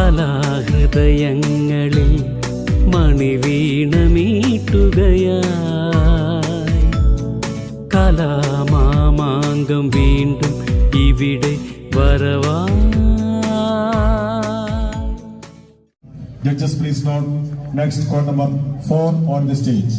കലാഹൃദയങ്ങളിൽ മണിവീണമീട്ടുകയായി കലാമാമാങ്കം വീണ്ടും ഇവിടെ വരവാ Judges, please note next court number four on the stage.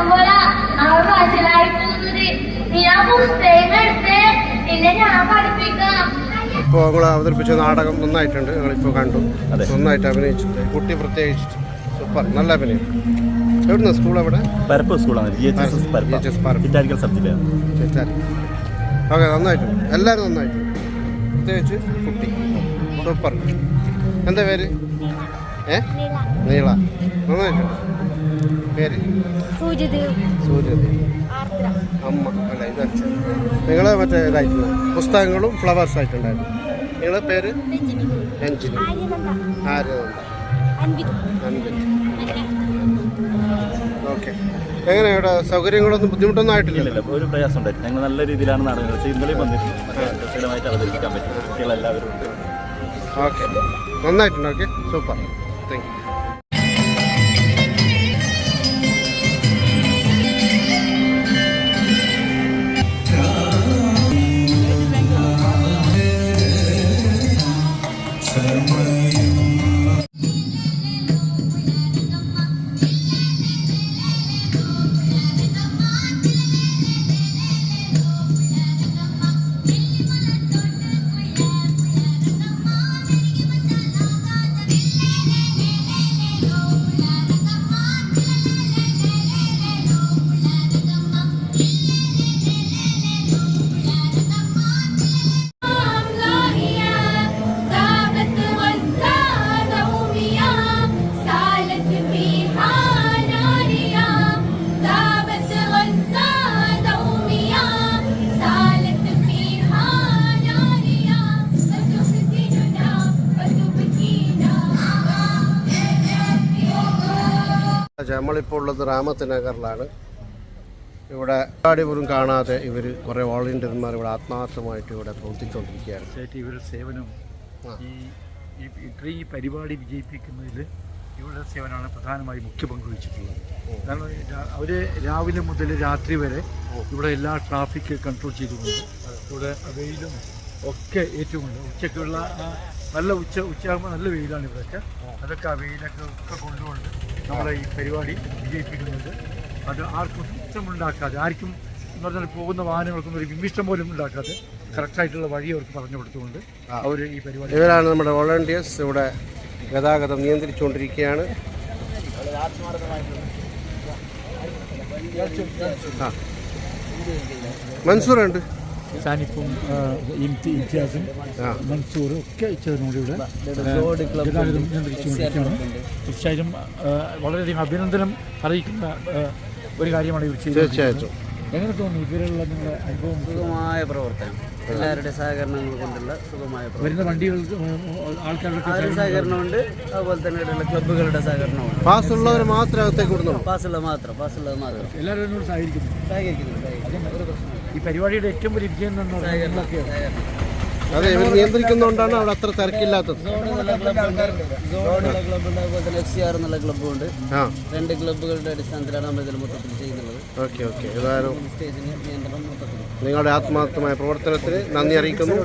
കുട്ടികളെ വളർത്തുമ്പോഴാ അവൾ മനസ്സിലായി പോകുന്നത് നീ ആ പുസ്തകം എടുത്ത് നിന്നെ ഞാൻ പഠിപ്പിക്കാം. ഇപ്പോൾ നമ്മൾ അവതരിപ്പിച്ച നാടകം നന്നായിട്ടുണ്ട്. ഞങ്ങളിപ്പോൾ കണ്ടു. നന്നായിട്ട് അഭിനയിച്ചിട്ടുണ്ട് കുട്ടി പ്രത്യേകിച്ചിട്ട്. സൂപ്പർ. നല്ല അഭിനയം. എവിടുന്ന? സ്കൂൾ അവിടെ പരപ്പ് സ്കൂളാണ്. ഓക്കെ നന്നായിട്ടുണ്ട്. എല്ലാവരും നന്നായിട്ടുണ്ട്. പ്രത്യേകിച്ച് കുട്ടി. സൂപ്പർ. എന്താ പേര്? ഏ? നീള നന്നായിട്ടുണ്ട്. പേര്? സൂര്യദേവ് സൂര്യദേവി അമ്മ. അല്ല ഇത് അച്ഛൻ. നിങ്ങൾ മറ്റേ ഇതായിട്ടുണ്ട് പുസ്തകങ്ങളും ഫ്ലവേഴ്സ് ആയിട്ടുണ്ടായിരുന്നു. നിങ്ങളുടെ പേര്? രഞ്ജിനി. ആര്യനന്ദ. ഓക്കെ. എങ്ങനെ ഇവിടെ സൗകര്യങ്ങളൊന്നും ബുദ്ധിമുട്ടൊന്നും ആയിട്ടില്ലല്ലോ? ഒരു പ്രയാസം ഉണ്ടായിരുന്നു ഞങ്ങൾ നല്ല രീതിയിലാണ് നടന്നത്. പക്ഷേ ഇന്നലെ വന്നിട്ടുണ്ട് മറ്റേ രസകരമായിട്ട് അവതരിപ്പിക്കാൻ പറ്റും കുട്ടികളെല്ലാവരും ഉണ്ട്. ഓക്കെ. നന്നായിട്ടുണ്ട്. ഓക്കെ. സൂപ്പർ. താങ്ക് യു ഉള്ളത് രാമത്ത് നഗറിലാണ് ഇവിടെ പോലും കാണാതെ ഇവർ കുറേ വോളണ്ടിയർമാർ ഇവിടെ ആത്മാർത്ഥമായിട്ട് ഇവിടെ പ്രവർത്തിച്ചുകൊണ്ടിരിക്കുകയാണ്. ഇവരുടെ സേവനം. ഈ ഇത്രയും പരിപാടി വിജയിപ്പിക്കുന്നതിൽ ഇവരുടെ സേവനമാണ് പ്രധാനമായി മുഖ്യ പങ്ക് വഹിച്ചിട്ടുള്ളത്. കാരണം അവർ രാവിലെ മുതൽ രാത്രി വരെ ഇവിടെ എല്ലാ ട്രാഫിക് കൺട്രോൾ ചെയ്തുകൊണ്ട് ഇവിടെ വെയിലും ഒക്കെ ഏറ്റുകൊണ്ട് ഉച്ചയ്ക്കുള്ള നല്ല ഉച്ച ഉച്ചയാകുമ്പോൾ നല്ല വെയിലാണ് ഇവിടെയൊക്കെ. അതൊക്കെ ആ വെയിലൊക്കെ ഒക്കെ കൊണ്ടുകൊണ്ട് നമ്മളെ ഈ പരിപാടി വിജയിപ്പിക്കുന്നത്. അത് ആർക്കും ഇഷ്ടമുണ്ടാക്കാതെ ആർക്കും എന്ന് പറഞ്ഞാൽ പോകുന്ന വാഹനങ്ങൾക്കും ഒരു വിമിഷ്ടം പോലും ഉണ്ടാക്കാതെ കറക്റ്റായിട്ടുള്ള വഴി അവർക്ക് പറഞ്ഞു കൊടുത്തുകൊണ്ട് അവർ ഈ പരിപാടി ഇവരാണ് നമ്മുടെ വോളണ്ടിയേഴ്സ്. ഇവിടെ ഗതാഗതം നിയന്ത്രിച്ചുകൊണ്ടിരിക്കുകയാണ്. മൻസൂറുണ്ട്. മൻസൂർ ഉണ്ട് സാനിപ്പും ഇംതിയാസും. മൻസൂറും ഒക്കെ ചേർന്നുകൊണ്ട് ഇവിടെ ഗതാഗതം നിയന്ത്രിച്ചുകൊണ്ടിരിക്കുകയാണ്. തീർച്ചയായും വളരെയധികം അഭിനന്ദനം അറിയിക്കുന്ന ഒരു കാര്യമാണ് ഇവർ ചെയ്തത് തീർച്ചയായിട്ടും. എങ്ങനെ തോന്നുന്നു ഇവരുള്ള നിങ്ങളുടെ അനുഭവം? സുഖമായ പ്രവർത്തനം. എല്ലാവരുടെ സഹകരണങ്ങൾ കൊണ്ടുള്ള സുഖമായ പ്രവർത്തനം. വരുന്ന വണ്ടികൾ ആൾക്കാരുടെ സഹകരണമുണ്ട്. അതുപോലെ തന്നെ ഇവിടെയുള്ള ക്ലബ്ബുകളുടെ സഹകരണമുണ്ട്. പാസ് ഉള്ളവർ മാത്രം അകത്തേക്ക് പാസ് പാസ്സുള്ളത് മാത്രം പാസ്സുള്ളത് മാത്രം. എല്ലാവരും സഹകരിക്കുന്നു സഹകരിക്കുന്നു സഹകരിക്കുന്നു. ഒരു പ്രശ്നവും ഈ പരിപാടിയുടെ ഏറ്റവും വലിയ വിജയം എന്ന് പറഞ്ഞാൽ അതെ ഇവർ നിയന്ത്രിക്കുന്നതുകൊണ്ടാണ് അവിടെ അത്ര തിരക്കില്ലാത്തത്. സോൺ എന്നുള്ള ക്ലബ്ബുണ്ട് സോൺ എന്നുള്ള ക്ലബ്ബുണ്ട് അതുപോലെ തന്നെ എഫ് സി ആർ എന്നുള്ള ക്ലബ്ബുണ്ട് രണ്ട് ക്ലബ്ബുകളുടെ അടിസ്ഥാനത്തിലാണ് നമ്മൾ ഇതിൽ മൊത്തത്തിൽ ചെയ്യുന്നത്. Okay okay. ഏതായാലും സ്റ്റേജിന് നിയന്ത്രണം മൊത്തത്തിൽ. നിങ്ങളുടെ ആത്മാർത്ഥമായ പ്രവർത്തനത്തിന് നന്ദി അറിയിക്കുന്നു.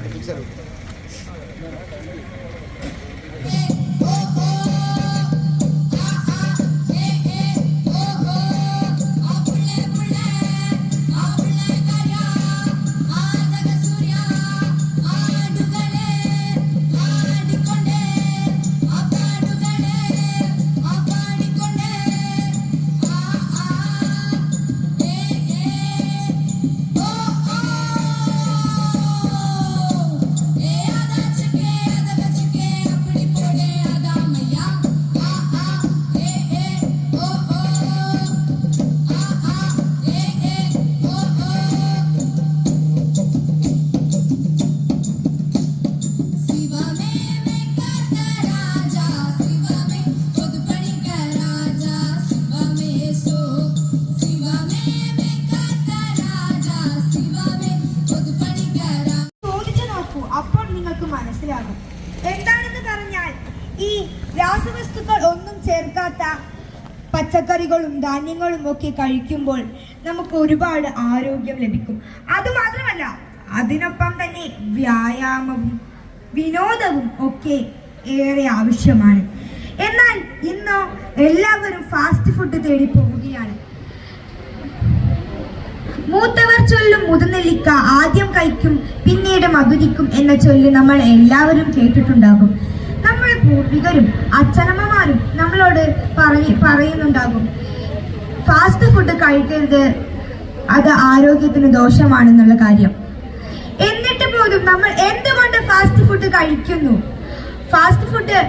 പച്ചക്കറികളും ധാന്യങ്ങളും ഒക്കെ കഴിക്കുമ്പോൾ നമുക്ക് ഒരുപാട് ആരോഗ്യം ലഭിക്കും. അതുമാത്രമല്ല അതിനൊപ്പം തന്നെ വ്യായാമവും വിനോദവും ഒക്കെ ഏറെ ആവശ്യമാണ്. എന്നാൽ ഇന്ന് എല്ലാവരും ഫാസ്റ്റ് ഫുഡ് തേടി പോവുകയാണ്. മൂത്തവർ ചൊല്ലും മുതനെല്ലിക്ക ആദ്യം കഴിക്കും പിന്നീട് മധുരിക്കും എന്ന ചൊല്ല് നമ്മൾ എല്ലാവരും കേട്ടിട്ടുണ്ടാകും. നമ്മുടെ പൂർവികരും അച്ഛനമ്മമാരും നമ്മളോട് പറയ പറയുന്നുണ്ടാകും. ഫാസ്റ്റ് ഫുഡ് കഴിക്കരുത്. അത് ആരോഗ്യത്തിന് ദോഷമാണെന്നുള്ള കാര്യം. എന്നിട്ട് പോലും നമ്മൾ എന്തുകൊണ്ട് ഫാസ്റ്റ് ഫുഡ് കഴിക്കുന്നു? ഫാസ്റ്റ് ഫുഡ്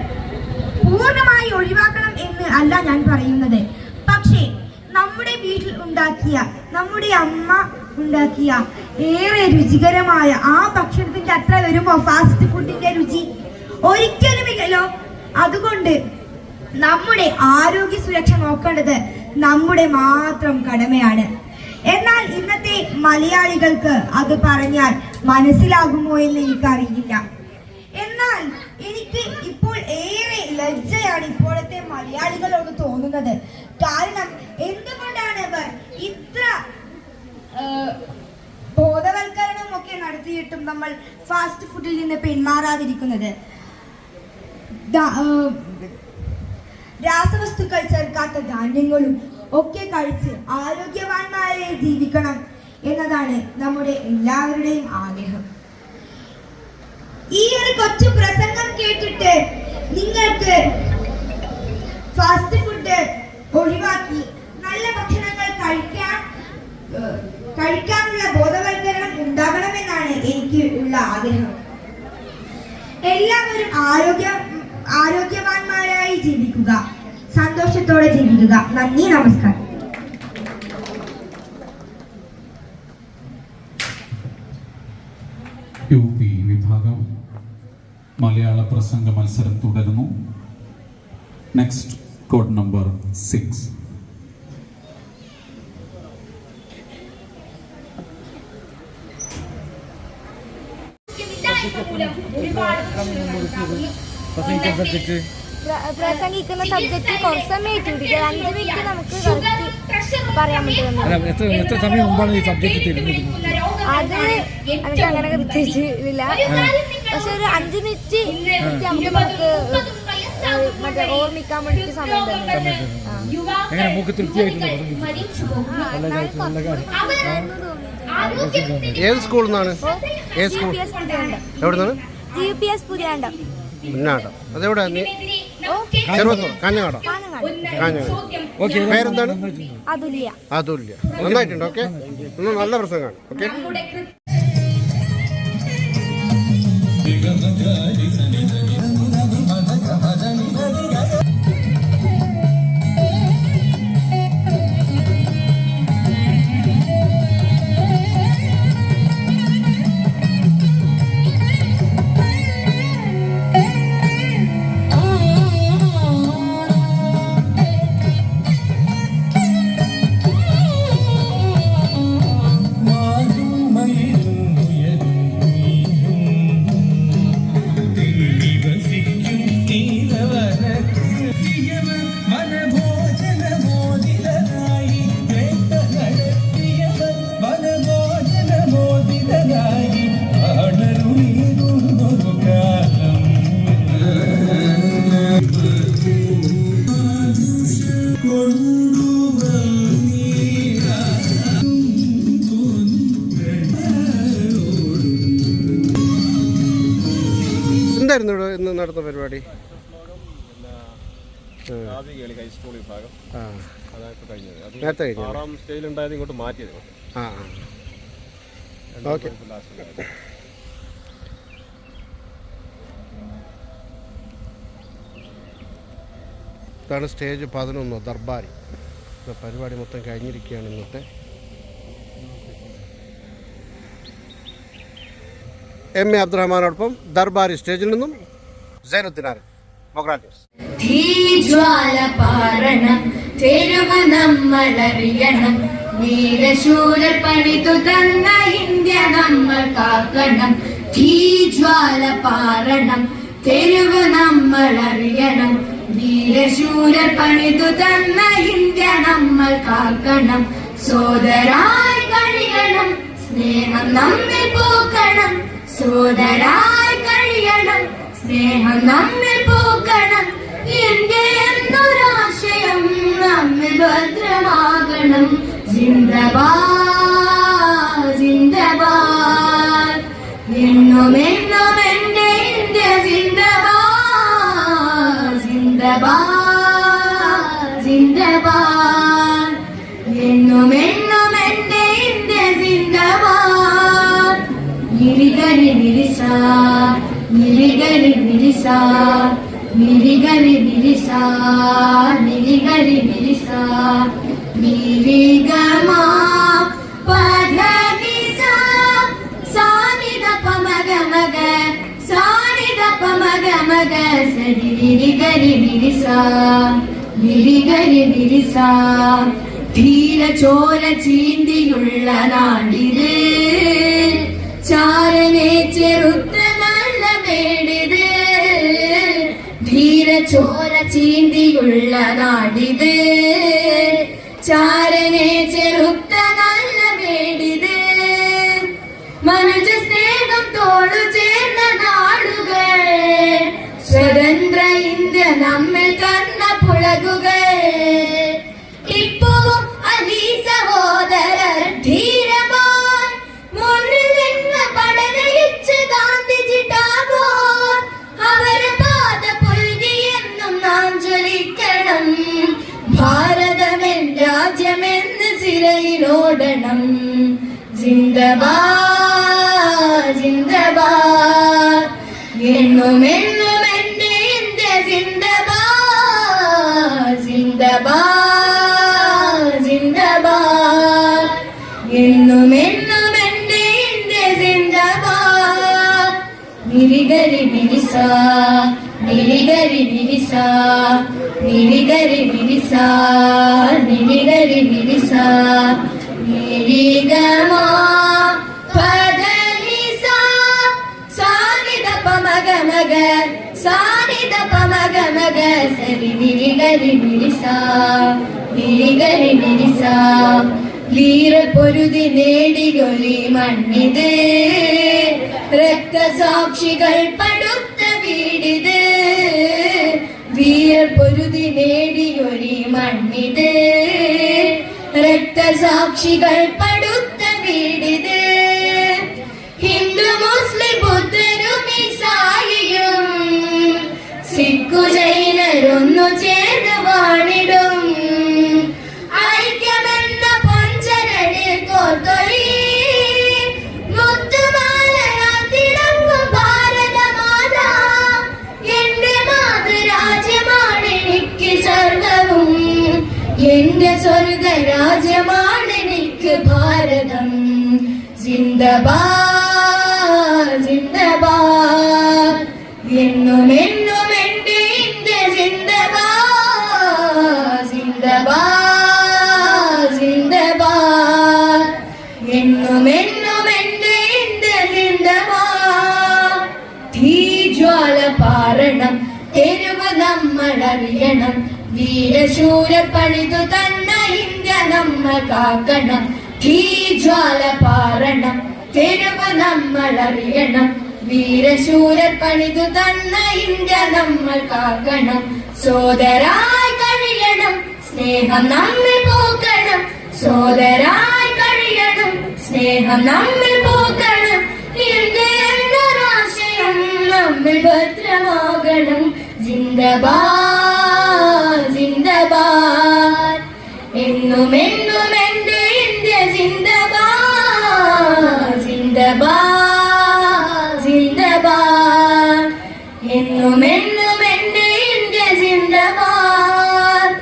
പൂർണമായി ഒഴിവാക്കണം എന്ന് അല്ല ഞാൻ പറയുന്നത്. പക്ഷേ നമ്മുടെ വീട്ടിൽ ഉണ്ടാക്കിയ നമ്മുടെ അമ്മ ഉണ്ടാക്കിയ ഏറെ രുചികരമായ ആ ഭക്ഷണത്തിന്റെ അത്ര വരുമോ ഫാസ്റ്റ് ഫുഡിന്റെ രുചി ഒരിക്കലുമില്ലല്ലോ. അതുകൊണ്ട് നമ്മുടെ ആരോഗ്യ സുരക്ഷ നോക്കേണ്ടത് നമ്മുടെ മാത്രം കടമയാണ്. എന്നാൽ ഇന്നത്തെ മലയാളികൾക്ക് അത് പറഞ്ഞാൽ മനസ്സിലാകുമോ എന്ന് എനിക്കറിയില്ല. എന്നാൽ എനിക്ക് ഇപ്പോൾ ഏറെ ലജ്ജയാണ് ഇപ്പോഴത്തെ മലയാളികളോട് തോന്നുന്നത്. കാരണം എന്തുകൊണ്ടാണ് അവർ ഇത്ര ബോധവൽക്കരണം ഒക്കെ നടത്തിയിട്ടും നമ്മൾ ഫാസ്റ്റ് ഫുഡിൽ നിന്ന് പിന്മാറാതിരിക്കുന്നത് രാസവസ്തുക്കൾ ചേർക്കാത്ത ധാന്യങ്ങളും ഒക്കെ കഴിച്ച് ആരോഗ്യവാന്മാരെ ജീവിക്കണം എന്നതാണ് നമ്മുടെ എല്ലാവരുടെയും ആഗ്രഹം. ഈ ഒരു കൊച്ചു പ്രസംഗം കേട്ടിട്ട് നിങ്ങൾക്ക് ഫാസ്റ്റ് ഫുഡ് ഒഴിവാക്കി നല്ല ഭക്ഷണങ്ങൾ കഴിക്കാൻ കഴിക്കാനുള്ള ബോധവൽക്കരണം ഉണ്ടാകണമെന്നാണ് എനിക്ക് ഉള്ള ആഗ്രഹം. എല്ലാവരും ആരോഗ്യ ആരോഗ്യവാന്മാരായി ജീവിക്കുക. സന്തോഷത്തോടെ ജീവിക്കുക. നന്ദി നമസ്കാരം. യു പി വിഭാഗം മലയാള പ്രസംഗ മത്സരം തുടരുന്നു. Next code number six subject പ്രസംഗിക്കുന്ന സബ്ജക്റ്റ് കുറച്ച് സമയം അഞ്ച് മിനിറ്റ് നമുക്ക് പറയാൻ പറ്റുന്നു അല്ല എത്ര എത്ര സമയം മുമ്പാണ് ഈ സബ്ജക്റ്റ് തിരഞ്ഞെടുക്കുന്നത് അത് എനിക്ക് അങ്ങനെ പ്രത്യേകിച്ച് ഇതില്ല. പക്ഷെ ഒരു അഞ്ച് മിനിറ്റ് നമുക്ക് നമുക്ക് മറ്റേ ഓർമ്മിക്കാൻ വേണ്ടിയിട്ട് സമയം തന്നു എങ്ങനെ ഏത് സ്കൂളിൽ നിന്നാണ്? ഏത് സ്കൂൾ എവിടെ നിന്നാണ് ജി പി എസ് പുതിയണ്ട മുന്നാട്ടം അതെവിടെ? ചെറുപ്പത്തോ കാഞ്ഞങ്ങാടോ? കാഞ്ഞങ്ങാട്. ഓക്കെ പേരെന്താണ്? അതുല്യ. അതുല്യ. നന്നായിട്ടുണ്ട് ഓക്കെ? നല്ല പ്രസംഗമാണ് ഓക്കെ? കഴിഞ്ഞു ആറാം സ്റ്റേജിലുണ്ടായത് ഇങ്ങോട്ട് മാറ്റിയത്. ആ ഓക്കെ. ഇതാണ് സ്റ്റേജ് പതിനൊന്ന് ദർബാരി. ഇപ്പൊ പരിപാടി മൊത്തം കഴിഞ്ഞിരിക്കുകയാണ് ഇന്നത്തെ. എം എ അബ്ദുറഹ്മാനോടൊപ്പം ദർബാരി സ്റ്റേജിൽ നിന്നും സൈനുദ്ദീനാർ മൊഗ്രാറ്റീസ് തീജ്വാല പാരണം. തെരുവ് നമ്മളറിയണം വീരശൂരർ പണിതു തന്ന ഇന്ത്യ നമ്മൾ കാക്കണം. തീജ്വാല പാരണം. തെരുവ് നമ്മളറിയണം. വീരശൂരർ പണിതു തന്ന ഇന്ത്യ നമ്മൾ കാക്കണം. സോദരായി കഴിയണം. സ്നേഹം നമ്മിൽ പൂക്കണം. സോദരായി കഴിയണം. സ്നേഹം നമ്മിൽ പൂക്കണം. എന്റെ എന്നൊരാശയം നമ്മിൽ ഭദ്രമാകണം ജിന്ദബാദ് ജിന്ദബാദ്. എന്നും എന്നും എന്റെ ഇന്ത്യ ജിന്ദബാദ് ജിന്ദബാദ് ജിന്ദബാദ്. എന്നും എന്നും എന്റെ ഇന്ത്യ ജിന്ദബാദ്. നിരികരി നിരിസ നിരികരി നിരിസ നിരികരി നിരിസ നിരികരി നിരിസ നിരിഗമാ പദനിസ സാനിദ പമഗ മഗ സാനിദ പമഗ മഗ സരി നിരികരി നിരിസ നിരികരി നിരിസ ധീര ചോര ചീന്തിയുള്ള നാടിത് ചോര ചീന്തിയുള്ള നാടിത്. ചാരനെ ചെറുത്ത നല്ല വേടിത് മനുജ സ്നേഹം തോളു ചേർന്ന നാടുകൾ. സ്വതന്ത്ര ഇന്ത്യ നമ്മിൽ തന്ന പുളകുകൾ. സിരയിലോടണം ജിന്ദബാദ് ജിന്ദബാദ് എന്നും എന്നും എന്റെ ജിന്ദബാദ് ജിന്ദബാദ് ജിന്ദബാദ് എന്നും എന്റെ ജിന്ദബാദ് നിരികരി നിരിസ നിരികരി നിരിസ നിരികരി നിരിസ നിരികരി നിരിസ നിരിഗമാ പദനിസ. സാനിദ പമഗ മഗ സാനിദ പമഗ മഗ സരി നിരികരി നിരിസ നിരികരി നിരിസ വീര പൊരുതി നേടിയൊരി മണ്ണിത് രക്തസാക്ഷികൾ പടുത്ത വീടിത്. നേടിയൊരി മണ്ണിത് രക്തസാക്ഷികൾ പടുത്ത വീടിത് എന്റെ സ്വർഗരാജ്യമാണ് എനിക്ക് ഭാരതം. എന്നും എന്റെ ഇന്ത്യ എന്നും എന്റെ ഇന്ത്യ തീജ്വാല പാരണം തെരുവ് നമ്മളറിയണം. വീരശൂര പണിതു തന്ന നമ്മൾ കാക്കണം തീജ്വാല പാരണം തെരുവ് നമ്മൾ അറിയണം വീരശൂര പണിതു തന്ന ഇന്ത്യ നമ്മൾ കാക്കണം. സോദരായി കഴിയണം സ്നേഹം നമ്മിൽ പൂക്കണം. സോദരായി കഴിയണം സ്നേഹം നമ്മിൽ പൂക്കണം. ഇന്ത്യ എന്നൊരാശയം നമ്മിൽ ഭദ്രമാകണം. ജിന്ദബാ ജിന്ദബാദ് എന്നും എന്നും എന്റെ ഇന്ത്യ ജിന്ദബാദ് ജിന്ദബാദ് ജിന്ദബാദ് എന്നും എന്നും എന്റെ ഇന്ത്യ ജിന്ദബാദ്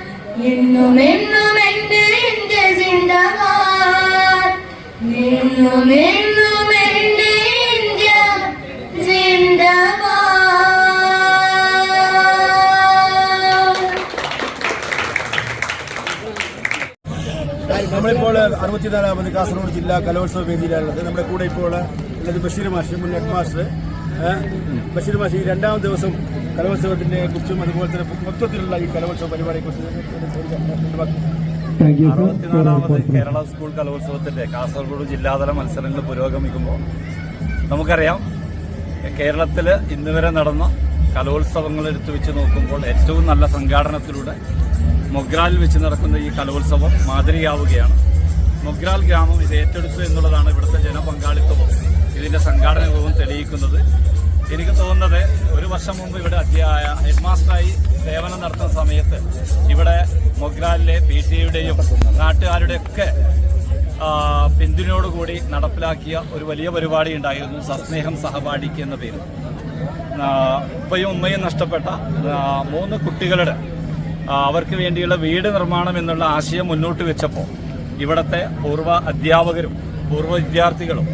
എന്നും എന്നും എന്റെ എന്നും എന്നും അറുപത്തിനാലാമത് കാസർഗോഡ് ജില്ലാ കലോത്സവ വേദിയിലാണുള്ളത്. നമ്മുടെ കൂടെ ഇപ്പോൾ ഉള്ളത് ബഷീർ മാഷ് മുൻ ഹെഡ് മാസ്റ്റർ. ബഷീർ മാഷ് ഈ രണ്ടാം ദിവസം കലോത്സവത്തിനെ കുറിച്ചും അതുപോലെ തന്നെ മൊത്തത്തിലുള്ള ഈ കലോത്സവ പരിപാടിയെ അറുപത്തിനാലാമത് കേരള സ്കൂൾ കലോത്സവത്തിന്റെ കാസർഗോഡ് ജില്ലാതല മത്സരങ്ങൾ പുരോഗമിക്കുമ്പോൾ നമുക്കറിയാം കേരളത്തിൽ ഇന്ന് വരെ നടന്ന കലോത്സവങ്ങൾ എടുത്തു വെച്ച് നോക്കുമ്പോൾ ഏറ്റവും നല്ല സംഘാടനത്തിലൂടെ മൊഗ്രാലിൽ വെച്ച് നടക്കുന്ന ഈ കലോത്സവം മാതൃകയാവുകയാണ്. മൊഗ്രാൽ ഗ്രാമം ഇത് ഏറ്റെടുത്തു എന്നുള്ളതാണ് ഇവിടുത്തെ ജനപങ്കാളിത്തവും ഇതിന്റെ സംഘാടനവും തെളിയിക്കുന്നത്. എനിക്ക് തോന്നുന്നത് ഒരു വർഷം മുമ്പ് ഇവിടെ അധ്യായ ഹെഡ് മാസ്റ്ററായി സേവനം നടത്തുന്ന സമയത്ത് ഇവിടെ മൊഗ്രാലിലെ പി ടി എയുടെയും നാട്ടുകാരുടെയൊക്കെ പിന്തുണയോടുകൂടി നടപ്പിലാക്കിയ ഒരു വലിയ പരിപാടി ഉണ്ടായിരുന്നു സസ്നേഹം സഹപാഠിക്ക് എന്ന പേര് ഉപ്പയും ഉമ്മയും നഷ്ടപ്പെട്ട മൂന്ന് കുട്ടികളുടെ അവർക്ക് വേണ്ടിയുള്ള വീട് നിർമ്മാണം എന്നുള്ള ആശയം മുന്നോട്ട് വെച്ചപ്പോൾ ഇവിടുത്തെ പൂർവ അധ്യാപകരും പൂർവ വിദ്യാർത്ഥികളും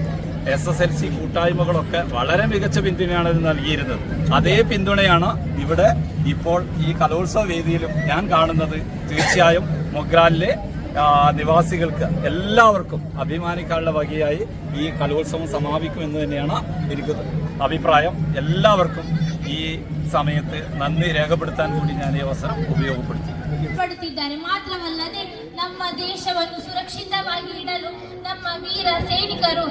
എസ് എസ് എൽ സി കൂട്ടായ്മകളൊക്കെ വളരെ മികച്ച പിന്തുണയാണ് ഇത് നൽകിയിരുന്നത്. അതേ പിന്തുണയാണ് ഇവിടെ ഇപ്പോൾ ഈ കലോത്സവ വേദിയിലും ഞാൻ കാണുന്നത്. തീർച്ചയായും മൊഗ്രാലിലെ നിവാസികൾക്ക് എല്ലാവർക്കും അഭിമാനിക്കാനുള്ള വകയായി ഈ കലോത്സവം സമാപിക്കുമെന്ന് തന്നെയാണ് എനിക്ക് അഭിപ്രായം. എല്ലാവർക്കും ഈ സമയത്ത് നന്ദി രേഖപ്പെടുത്താൻ കൂടി ഞാൻ ഈ അവസരം ഉപയോഗപ്പെടുത്തി. ಪಡುತ್ತಿದ್ದಾರೆ ಮಾತ್ರವಲ್ಲದೆ ನಮ್ಮ ದೇಶವನ್ನು ಸುರಕ್ಷಿತವಾಗಿ ಇಡಲು ನಮ್ಮ ವೀರ ಸೈನಿಕರು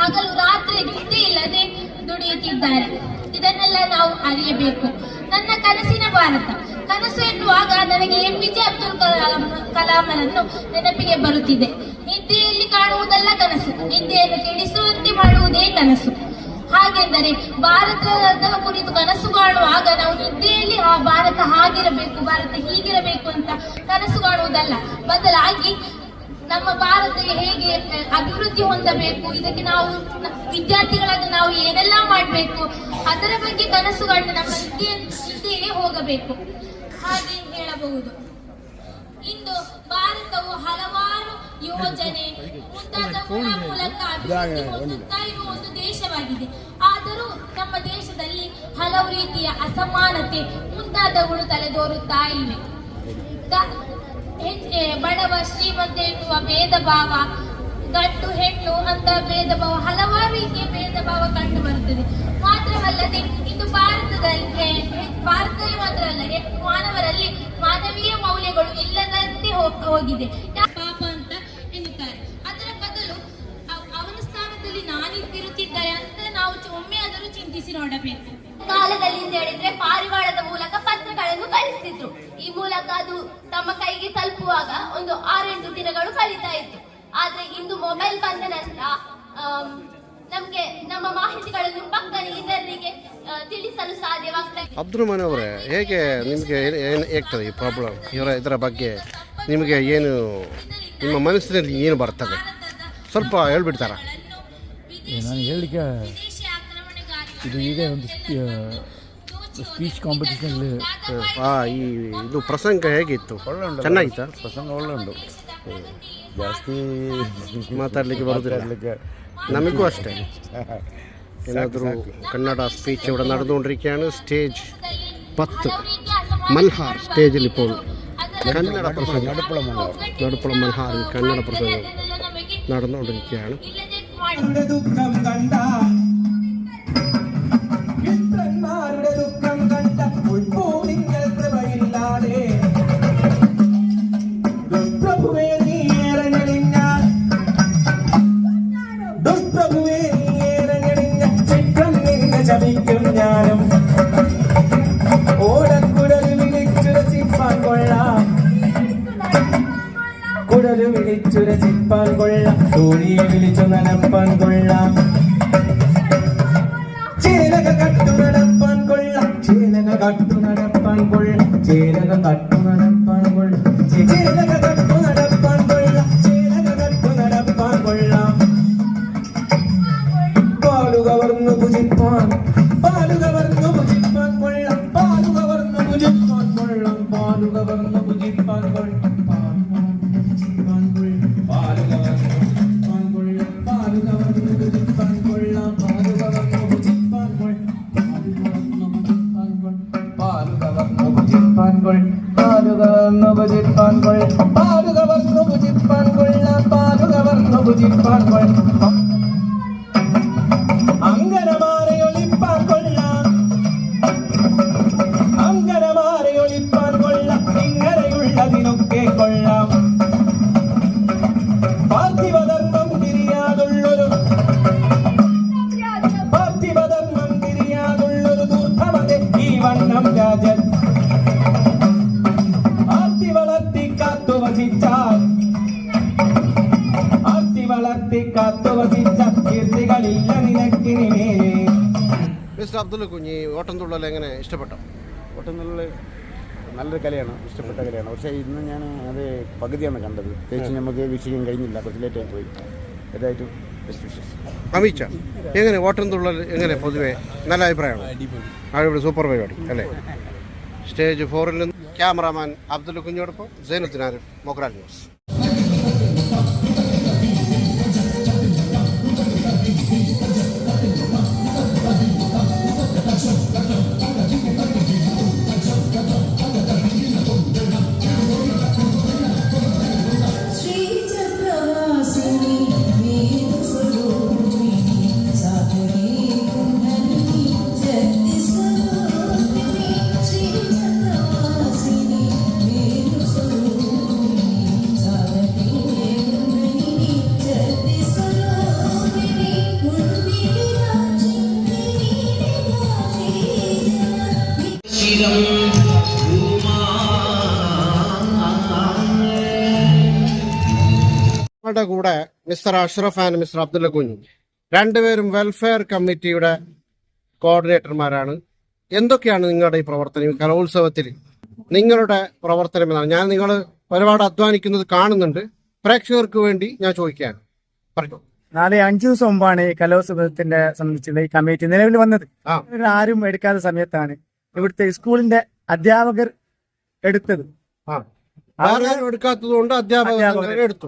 ಹಗಲು ರಾತ್ರಿ ನಿದ್ದೆ ಇಲ್ಲದೆ ದುಡಿಯುತ್ತಿದ್ದಾರೆ. ಇದನ್ನೆಲ್ಲ ನಾವು ಅರಿಯಬೇಕು. ನನ್ನ ಕನಸಿನ ಭಾರತ. ಕನಸು ಎನ್ನುವಾಗ ನನಗೆ ಎಂ. ವಿಜೆ ಅಬ್ದುಲ್ ಕಲಾಂ ಕಲಾಮರನ್ನು ನೆನಪಿಗೆ ಬರುತ್ತಿದೆ. ನಿದ್ದೆಯಲ್ಲಿ ಕಾಣುವುದಲ್ಲ ಕನಸು. ನಿದ್ದೆಯನ್ನು ಕೆಡಿಸುವಂತೆ ಮಾಡುವುದೇ ಕನಸು. ಹಾಗೆಂದರೆ ಭಾರತದ ಕುರಿತು ಕನಸು ಕಾಣುವಾಗ ನಾವು ನಿದ್ದೆಯಲ್ಲಿ ಆ, ಭಾರತ ಹಾಗಿರಬೇಕು, ಭಾರತ ಹೀಗಿರಬೇಕು ಅಂತ ಕನಸು ಕಾಣುವುದಲ್ಲ. ಬದಲಾಗಿ ನಮ್ಮ ಭಾರತ ಹೇಗೆ ಅಭಿವೃದ್ಧಿ ಹೊಂದಬೇಕು, ಇದಕ್ಕೆ ನಾವು ವಿದ್ಯಾರ್ಥಿಗಳಾದ ನಾವು ಏನೆಲ್ಲ ಮಾಡಬೇಕು, ಅದರ ಬಗ್ಗೆ ಕನಸು ಕಂಡು ನಮ್ಮ ನಿದ್ದೆ ನಿದ್ದೆಗೆ ಹೋಗಬೇಕು. ಹಾಗೆ ಹೇಳಬಹುದು. ಯೋಜನೆ ಮುಂತಾದವುಗಳ ಮೂಲಕ ಅಭಿವೃದ್ಧಿ ಹೊಂದುತ್ತಾ ಇರುವ ಒಂದು ದೇಶವಾಗಿದೆ. ಆದರೂ ನಮ್ಮ ದೇಶದಲ್ಲಿ ಹಲವು ರೀತಿಯ ಅಸಮಾನತೆ ಮುಂತಾದವುಗಳು ತಲೆದೋರುತ್ತಾ ಇವೆ. ಬಡವ ಶ್ರೀಮಂತ ಎನ್ನುವ ಭೇದ ಭಾವ ಗಂಡು ಹೆಣ್ಣು ಅಂತ ಭೇದ ಭಾವ ಹಲವಾರು ರೀತಿಯ ಭೇದ ಭಾವ ಕಂಡು ಬರುತ್ತದೆ. ಮಾತ್ರವಲ್ಲದೆ ಇದು ಭಾರತದಲ್ಲಿ ಭಾರತದಲ್ಲಿ ಮಾತ್ರ ಅಲ್ಲ ಮಾನವರಲ್ಲಿ ಮಾನವೀಯ ಮೌಲ್ಯಗಳು ಇಲ್ಲದಂತೆ ಹೋಗಿದೆ. ನಾನಿದ್ದಿರುತ್ತಿದ್ದರೆ ಅಂತ ನಾವು ಒಮ್ಮೆ ಆದರೂ ಚಿಂತಿಸಿ ನೋಡಬೇಕು. ಕಾಲದಲ್ಲಿ ಹೇಳಿದ್ರೆ ಪಾರಿವಾಳದ ಮೂಲಕ ಪತ್ರಗಳನ್ನು ಕಳಿಸ್ತಿದ್ರು. ಈ ಮೂಲಕ ಅದು ತಮ್ಮ ಕೈಗೆ ತಲುಪುವಾಗ ಒಂದು ಆರೆಂಟು ದಿನಗಳು ಕಳೀತಾ ಇತ್ತು. ಆದ್ರೆ ಇಂದು ಮೊಬೈಲ್ ಬಂದ ನಂತರ ನಮ್ಗೆ ನಮ್ಮ ಮಾಹಿತಿಗಳನ್ನು ಪಕ್ಕನೆ ಇತರರಿಗೆ ತಿಳಿಸಲು ಸಾಧ್ಯವಾಗ್ತದೆ ಅಬ್ದುಲ್ ಅವರೇ, ಹೇಗೆ ನಿಮಗೆ ಏನು ಆಗ್ತದೆ ಈ ಪ್ರಾಬ್ಲಮ್ ಇವರ ಇದರ ಬಗ್ಗೆ ನಿಮಗೆ ಏನು ನಿಮ್ಮ ಮನಸ್ಸಿನಲ್ಲಿ ಏನು ಬರ್ತದೆ? ಸ್ವಲ್ಪ ಹೇಳ್ಬಿಡ್ತಾರಾ? ನಾನು ಹೇಳಲಿಕ್ಕೆ ಇದು ಈಗ ಒಂದು ಸ್ಪೀಚ್ ಕಾಂಪಿಟೇಷನಲ್ಲಿ ಆ ಈ ಇದು ಪ್ರಸಂಗ ಹೇಗಿತ್ತು ಚೆನ್ನಾಗಿತ್ತಾ ಪ್ರಸಂಗ ಒಳ್ಳೆ ಉಂಟು ಜಾಸ್ತಿ ಮಾತಾಡ್ಲಿಕ್ಕೆ ಬರುದಿಲ್ಲ ನಮಗೂ ಅಷ್ಟೇ ಏನಾದರೂ ಕನ್ನಡ ಸ್ಪೀಚ್ ഇവിടെ നടന്നുകൊണ്ടിരിക്കുകയാണ് സ്റ്റേജ് പത്ത് മൽഹാർ സ്റ്റേജിൽ ഇപ്പോൾ കന്നഡ പ്രസംഗം നടുപ്പുളം മൽഹാറിൽ കന്നഡ പ്രസംഗം നടന്നുകൊണ്ടിരിക്കുകയാണ് விட துக்கம் கண்டான் കീർത്തികളില്ല നിനക്കിനി മേലെ മിസ്റ്റർ അബ്ദുൽ കുഞ്ഞി ഓട്ടം തുള്ളൽ എങ്ങനെ ഇഷ്ടപ്പെട്ടോ? തുള്ളൽ നല്ലൊരു കലയാണ് ഇഷ്ടപ്പെട്ട കലയാണ്. പക്ഷേ ഇന്ന് ഞാൻ അത് പകുതിയാണ് കണ്ടത്. പ്രത്യേകിച്ച് നമുക്ക് വീക്ഷിക്കാൻ കഴിഞ്ഞില്ല കുറച്ച് ലേറ്റായി പോയി. ഏതായിട്ടും അമിച്ച എങ്ങനെ ഓട്ടം തുള്ളൽ എങ്ങനെ പൊതുവേ? നല്ല അഭിപ്രായമാണ്? അടിപൊളി സൂപ്പർ പരിപാടി അല്ലേ? സ്റ്റേജ് ഫോറിൽ നിന്ന് ക്യാമറാമാൻ അബ്ദുൽ കുഞ്ഞോടൊപ്പം സൈനുദ്ദീൻ ആരിഫ് മൊഗ്രാൽ ന്യൂസ്. ഞങ്ങളുടെ കൂടെ mister Ashraf and mister Abdulla Kunju. രണ്ടുപേരും വെൽഫെയർ കമ്മിറ്റിയുടെ കോർഡിനേറ്റർമാരാണ് എന്തൊക്കെയാണ് നിങ്ങളുടെ ഈ പ്രവർത്തനം? കലോത്സവത്തിൽ നിങ്ങളുടെ പ്രവർത്തനം എന്നാണ് ഞാൻ നിങ്ങൾ ഒരുപാട് അധ്വാനിക്കുന്നത് കാണുന്നുണ്ട്. പ്രേക്ഷകർക്ക് വേണ്ടി ഞാൻ ചോദിക്കുകയാണ്. പറഞ്ഞു. നാളെ അഞ്ചു ദിവസം മുമ്പാണ് ഈ കലോത്സവത്തിന്റെ സംബന്ധിച്ചുള്ള ഈ കമ്മിറ്റി നിലവിൽ വന്നത്. ആരും എടുക്കാത്ത സമയത്താണ് ഇവിടുത്തെ സ്കൂളിന്റെ അധ്യാപകർ എടുത്തത്. എടുക്കാത്തത് കൊണ്ട് അധ്യാപകർ. എടുത്തു.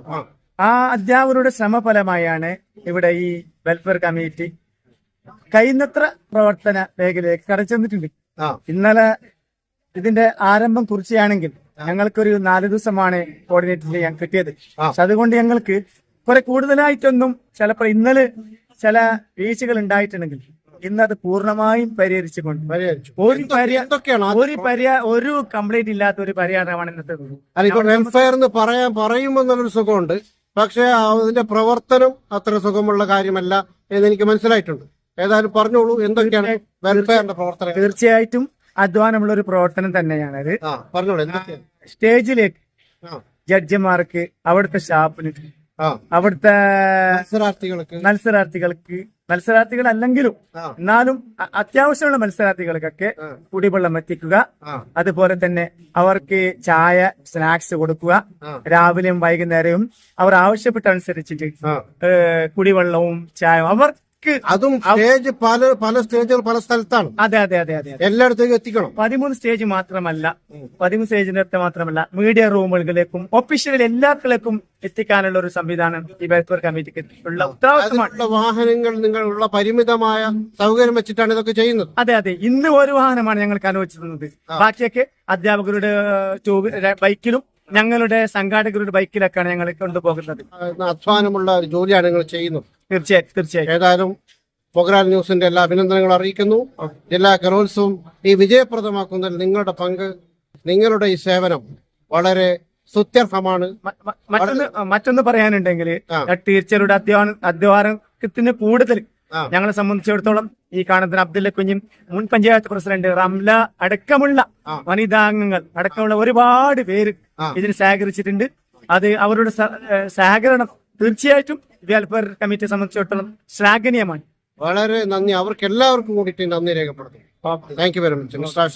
ആ അധ്യാപകരുടെ ശ്രമഫലമായാണ് ഇവിടെ ഈ വെൽഫെയർ കമ്മിറ്റി കഴിയുന്നത്ര പ്രവർത്തന മേഖലയിലേക്ക് കടച്ചെന്നിട്ടുണ്ട് ഇന്നലെ ഇതിന്റെ ആരംഭം കുറിച്ചാണെങ്കിൽ ഞങ്ങൾക്കൊരു നാല് ദിവസമാണ് കോർഡിനേറ്റ് ചെയ്യാൻ കിട്ടിയത്. പക്ഷെ അതുകൊണ്ട് ഞങ്ങൾക്ക് കുറെ കൂടുതലായിട്ടൊന്നും ചിലപ്പോൾ ഇന്നലെ ചില വീഴ്ചകൾ ഉണ്ടായിട്ടുണ്ടെങ്കിൽ ഇന്ന് ഇന്നത് പൂർണമായും പരിഹരിച്ചുകൊണ്ട് പരിഹരിച്ചു. ഒരു ഒരു ഒരു കംപ്ലൈന്റ് ഇല്ലാത്ത ഒരു പരിഹാരമാണ് ഇന്നത്തെ പറയാൻ പറയുമ്പോൾ നല്ലൊരു സുഖമുണ്ട്. പക്ഷേ അതിന്റെ പ്രവർത്തനം അത്ര സുഖമുള്ള കാര്യമല്ല എന്ന് എനിക്ക് മനസ്സിലായിട്ടുണ്ട്. ഏതായാലും പറഞ്ഞോളൂ എന്തൊക്കെയാണ് വെൽഫെയറിന്റെ പ്രവർത്തനം? തീർച്ചയായിട്ടും അധ്വാനമുള്ള ഒരു പ്രവർത്തനം തന്നെയാണ് അത് പറഞ്ഞോളൂ സ്റ്റേജിലേക്ക് ജഡ്ജിമാർക്ക് അവിടുത്തെ സ്റ്റാഫിന് അവിടുത്തെ മത്സരാർത്ഥികൾക്ക്. മത്സരാർത്ഥികൾക്ക് മത്സരാർത്ഥികൾ അല്ലെങ്കിലും. എന്നാലും അത്യാവശ്യമുള്ള മത്സരാർത്ഥികൾക്കൊക്കെ. കുടിവെള്ളം എത്തിക്കുക. അതുപോലെ തന്നെ അവർക്ക് ചായ സ്നാക്സ് കൊടുക്കുക. രാവിലെയും വൈകുന്നേരവും അവർ ആവശ്യപ്പെട്ട അനുസരിച്ചിട്ട് കുടിവെള്ളവും ചായയും. അവർക്ക് അതും സ്റ്റേജ് പല പല സ്റ്റേജുകൾ പല സ്ഥലത്താണ്. അതെ അതെ അതെ അതെ എല്ലായിടത്തേക്കും എത്തിക്കണം. പതിമൂന്ന് സ്റ്റേജ് മാത്രമല്ല. പതിമൂന്ന് സ്റ്റേജിനടുത്ത് മാത്രമല്ല മീഡിയ റൂമുകളിലേക്കും ഒഫീഷ്യൽ എല്ലാത്തിലേക്കും എത്തിക്കാനുള്ള ഒരു സംവിധാനം ഈ വെൽഫെയർ കമ്മിറ്റിക്ക് ഉള്ള ഉത്തരവാദിത്തമാണ്. വാഹനങ്ങൾ നിങ്ങളുള്ള പരിമിതമായ സൗകര്യം വെച്ചിട്ടാണ് ഇതൊക്കെ ചെയ്യുന്നത്. അതെ അതെ. ഇന്ന് ഒരു വാഹനമാണ് ഞങ്ങൾക്ക് അനുവദിച്ചിരുന്നത് ബാക്കിയൊക്കെ അധ്യാപകരുടെ ബൈക്കിലും ഞങ്ങളുടെ സംഘാടകരുടെ ബൈക്കിലൊക്കെയാണ് ഞങ്ങൾ കൊണ്ടുപോകുന്നത്. അധ്വാനമുള്ള ഒരു ജോലിയാണ് ഞങ്ങൾ ചെയ്യുന്നത്. തീർച്ചയായും തീർച്ചയായും. ഏതായാലും പൊഗ്രാൻ ന്യൂസിന്റെ എല്ലാ അഭിനന്ദനങ്ങളും അറിയിക്കുന്നു. എല്ലാ കലോത്സവം ഈ വിജയപ്രദമാക്കുന്നതിൽ നിങ്ങളുടെ പങ്ക് നിങ്ങളുടെ ഈ സേവനം വളരെ മ- മറ്റൊന്ന് മറ്റൊന്ന് പറയാനുണ്ടെങ്കിൽ ടീച്ചറുടെ അധ്വാന അധ്വാനത്തിന് കൂടുതൽ ഞങ്ങളെ സംബന്ധിച്ചിടത്തോളം ഈ കാണുന്ന അബ്ദുല്ല കുഞ്ഞും മുൻ പഞ്ചായത്ത് പ്രസിഡന്റ് റംല അടക്കമുള്ള. വനിതാംഗങ്ങൾ അടക്കമുള്ള ഒരുപാട് പേര്. ഇതിന് സഹകരിച്ചിട്ടുണ്ട് അത് അവരുടെ സഹകരണം തീർച്ചയായിട്ടും വെൽഫെയർ കമ്മിറ്റിയെ സംബന്ധിച്ചിടത്തോളം ശ്ലാഘനീയമാണ്. വളരെ നന്ദി. അവർക്ക് എല്ലാവർക്കും കൂടിയിട്ട് നന്ദി രേഖപ്പെടുത്തുന്നു. Thank you very much mister